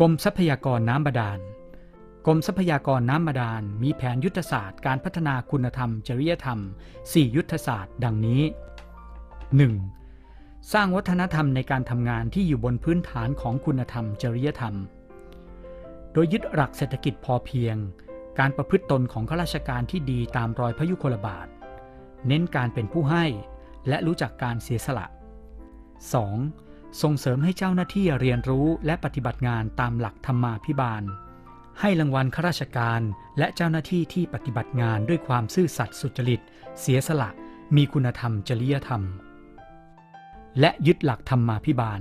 กรมทรัพยากรน้ำบาดาล กรมทรัพยากรน้ำบาดาล มีแผนยุทธศาสตร์การพัฒนาคุณธรรม จริยธรรม 4 ยุทธศาสตร์ ดังนี้ 1. สร้างวัฒนธรรมในการทำงานที่อยู่บนพื้นฐานของคุณธรรม จริยธรรม โดยยึดหลักเศรษฐกิจพอเพียง การประพฤติตนของข้าราชการที่ดีตามรอยพระยุคลบาท เน้นการเป็นผู้ให้ และรู้จักการเสียสละ 2. ส่งเสริมให้เจ้าหน้าที่เรียนรู้และปฏิบัติงานตามหลักธรรมาภิบาล ให้รางวัลข้าราชการและเจ้าหน้าที่ที่ปฏิบัติงานด้วยความซื่อสัตย์สุจริต เสียสละ มีคุณธรรมจริยธรรม และยึดหลักธรรมาภิบาล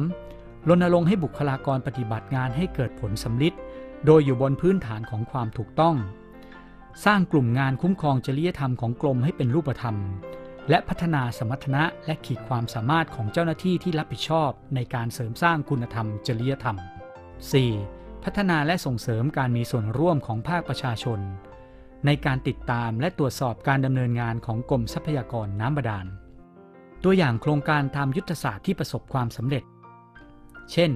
3. รณรงค์ให้บุคลากรปฏิบัติงานให้เกิดผลสำลิดโดยอยู่บนพื้นฐานของความถูกต้อง สร้างกลุ่มงานคุ้มครองจริยธรรมของกรมให้เป็นรูปธรรม และพัฒนาสมรรถนะและขีดความสามารถของเจ้าหน้าที่ที่รับผิดชอบในการเสริมสร้างคุณธรรมจริยธรรม 4. พัฒนาและส่งเสริมการมีส่วนร่วมของภาคประชาชน ในการติดตามและตรวจสอบการดำเนินงานของกรมทรัพยากรน้ำบาดาล ตัวอย่างโครงการตามยุทธศาสตร์ที่ประสบความสำเร็จ เช่น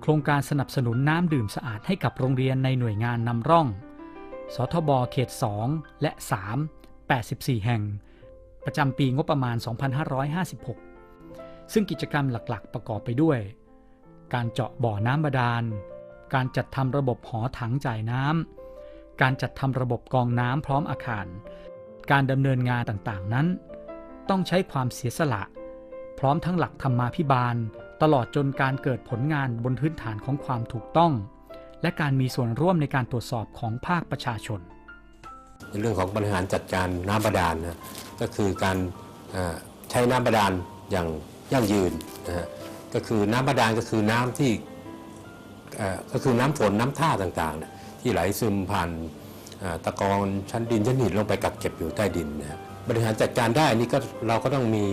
โครงการสนับสนุนน้ำดื่มสะอาดให้กับโรงเรียนในหน่วยงานนำร่อง สทบเขต 2 และ 3 84 แห่ง ประจำปีงบประมาณ 2556 ซึ่งกิจกรรมหลักๆ ประกอบไปด้วย การเจาะบ่อน้ำบาดาล การจัดทำระบบหอถังจ่ายน้ำ การจัดทำระบบกองน้ำพร้อมอาคาร การดำเนินงานต่างๆนั้น ต้องใช้ความเสียสละ พร้อมทั้งหลักธรรมาภิบาล ตลอดจนการเกิดผลงานบนพื้นฐานของความถูกต้อง และการมีส่วนร่วมในการตรวจสอบของภาคประชาชน ในเรื่องของบริหารจัดการน้ำบาดาลนะก็คือการใช้น้ำบาดาลอย่างยั่งยืนนะฮะก็คือน้ำบาดาลก็คือน้ำที่ก็คือน้ำฝนน้ำท่าต่างๆนี่ยที่ไหลซึมผ่านตะกอนชั้นดินชั้นหินลงไปกักเก็บอยู่ใต้ดินนะบริหารจัดการได้นี่ก็เราก็ต้องมี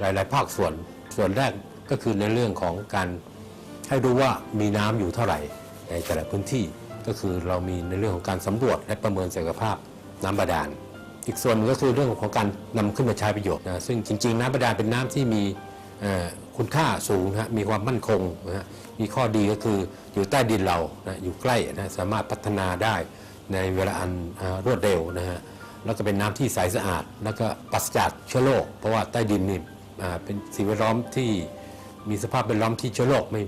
หลายๆภาคส่วนส่วนแรกก็คือในเรื่องของการให้รู้ว่ามีน้ำอยู่เท่าไหร่ในแต่ละพื้นที่ ก็คือเรามีในเรื่องของการสำรวจและประเมินศักยภาพน้ำบาดาล อีกส่วนก็คือเรื่องของการนำขึ้นมาใช้ประโยชน์นะซึ่งจริง ๆ น้ำบาดาลเป็นน้ำที่มีคุณค่าสูงนะมีความมั่นคงนะมีข้อดีก็คืออยู่ใต้ดินเรานะอยู่ใกล้นะสามารถพัฒนาได้ในเวลาอันรวดเร็วนะฮะแล้วก็เป็นน้ำที่ใสสะอาด แล้วก็ปราศจากเชื้อโรคเพราะว่าใต้ดินนี่เป็นสิ่งแวดล้อมที่มีสภาพแวดล้อมที่เชื้อโรคไม่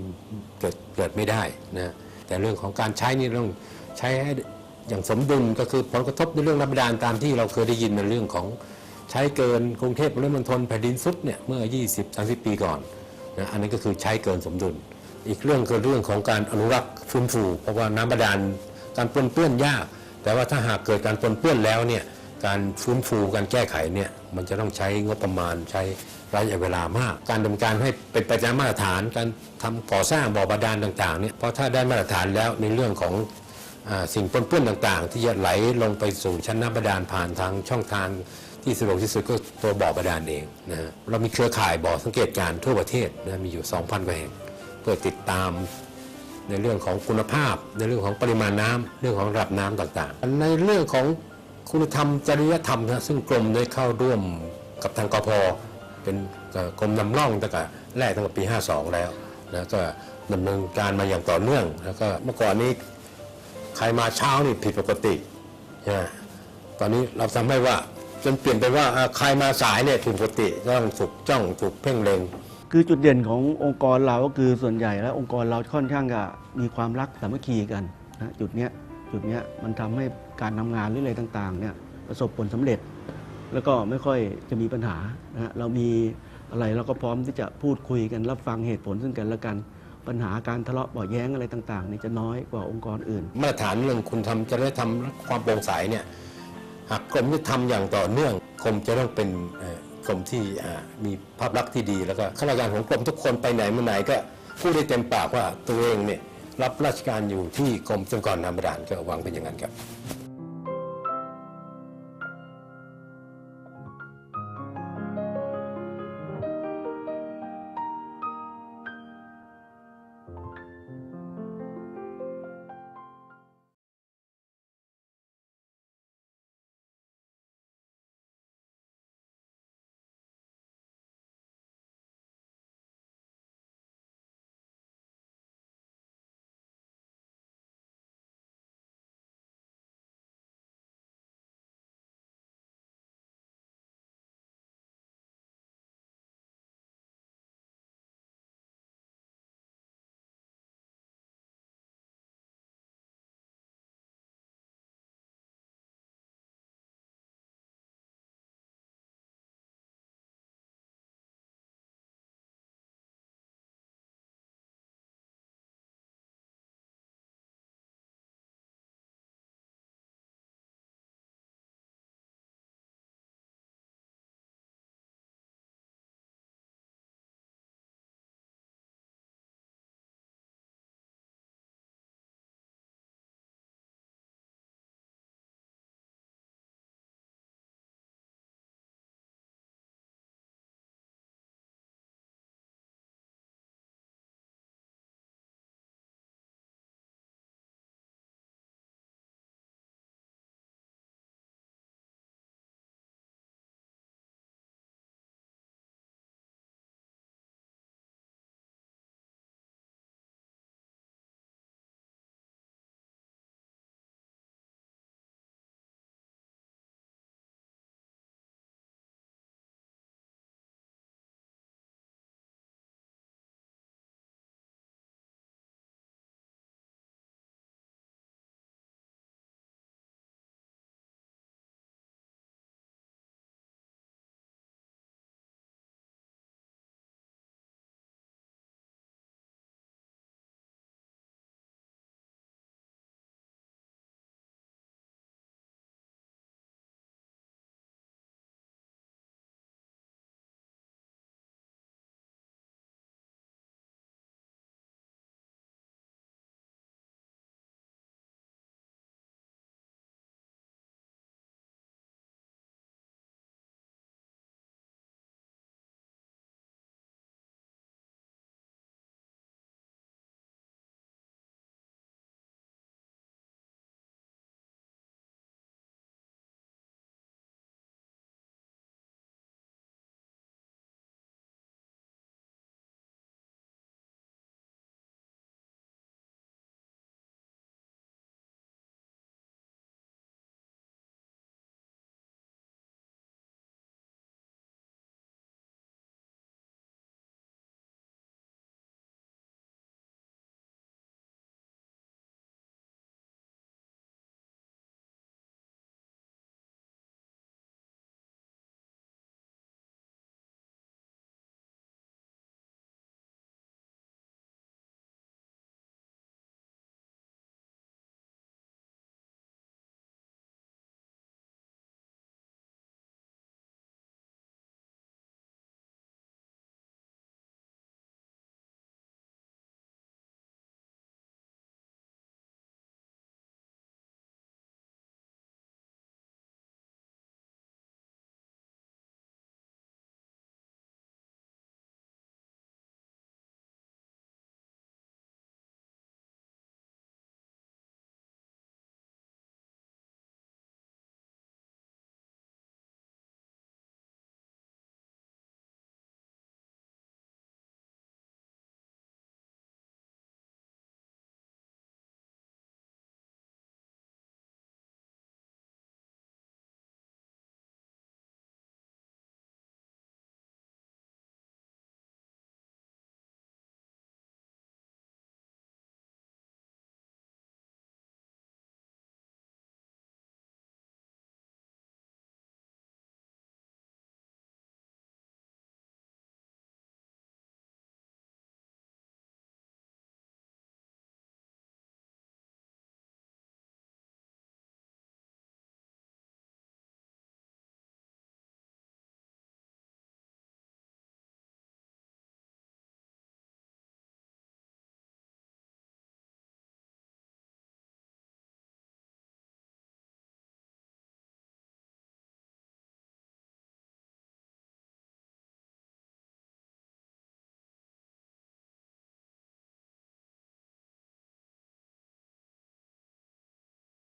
เกิดเกิดไม่ได้นะ แต่เรื่องของการใช้นี่ต้องใช้ให้อย่างสมดุลก็คือผลกระทบในเรื่องน้ำบาดาลตามที่เราเคยได้ยินในเรื่องของใช้เกินกรุงเทพปริมณฑลแผ่นดินสุดเนี่ยเมื่อ 20-30 ปีก่อนนะอันนี้ก็คือใช้เกินสมดุล อีกเรื่องคือเรื่องของการอนุรักษ์ฟื้นฟูเพราะว่าน้ำบาดาลการปนเปื้อนยาก แต่ว่าถ้าหากเกิดการปนเปื้อนแล้วเนี่ย การฟื้นฟูการแก้ไขเนี่ยมันจะต้องใช้งบประมาณใช้ระยะเวลามาก การดำเนินการให้เป็นไปตามมาตรฐาน การทำก่อสร้างบ่อบาดาลต่างๆเนี่ยเพราะถ้าได้มาตรฐานแล้วในเรื่องของอสิ่งปนเปื้อนต่างๆ ที่จะไหลลงไปสู่ชั้นน้ำบาดาลผ่านทางช่องทางที่สะดวกที่สุดก็ตัวบ่อบาดาลเองนะฮะเรามีเครือข่ายบ่อสังเกตการณ์ทั่วประเทศนะมีอยู่ 2,000กว่าแห่งเพื่อติดตามในเรื่องของคุณภาพ ในเรื่องของปริมาณน้ำเรื่องของระดับน้ำต่างๆ ในเรื่องของ คุณธรรมจริยธรรมนะซึ่งกรมได้เข้าร่วมกับทางกพเป็นกรมนำร่องตั้งแต่แรกตั้งแต่ปี 52 แล้วนะก็ดำเนินการมาอย่างต่อเนื่องแล้วก็เมื่อก่อนนี้ใครมาเช้านี่ผิดปกตินะตอนนี้เราทำให้ว่าจนเปลี่ยนไปว่าใครมาสายเนี่ยผิดปกติต้องถูกจ้องถูกเพ่งเล็งคือจุดเด่นขององค์กรเราก็คือส่วนใหญ่แล้วองค์กรเราค่อนข้างจะมีความรักสามัคคีกันนะจุดเนี้ยจุดเนี้ยมันทำให้ การทำงานหรืออะไรต่างๆเนี่ยประสบผลสำเร็จ แล้วก็ไม่ค่อยจะมีปัญหานะฮะเรามีอะไรเราก็พร้อมที่จะพูดคุยกันรับฟังเหตุผลซึ่งกันและกันปัญหาการทะเลาะเบาแย้งอะไรต่างๆนี่จะน้อยกว่าองค์กรอื่น มาตรฐานเรื่องคุณทำจริยธรรมและความโปร่งใสเนี่ยหากกรมที่ทำอย่างต่อเนื่องกรมจะต้องเป็นกรมที่มีภาพลักษณ์ที่ดีแล้วก็ข้าราชการของกรมทุกคนไปไหนมาไหนก็พูดได้เต็มปากว่าตัวเองเนี่ยรับราชการอยู่ที่กรมสรรพากรน้ำบดาลก็หวังเป็นอย่างนั้นครับ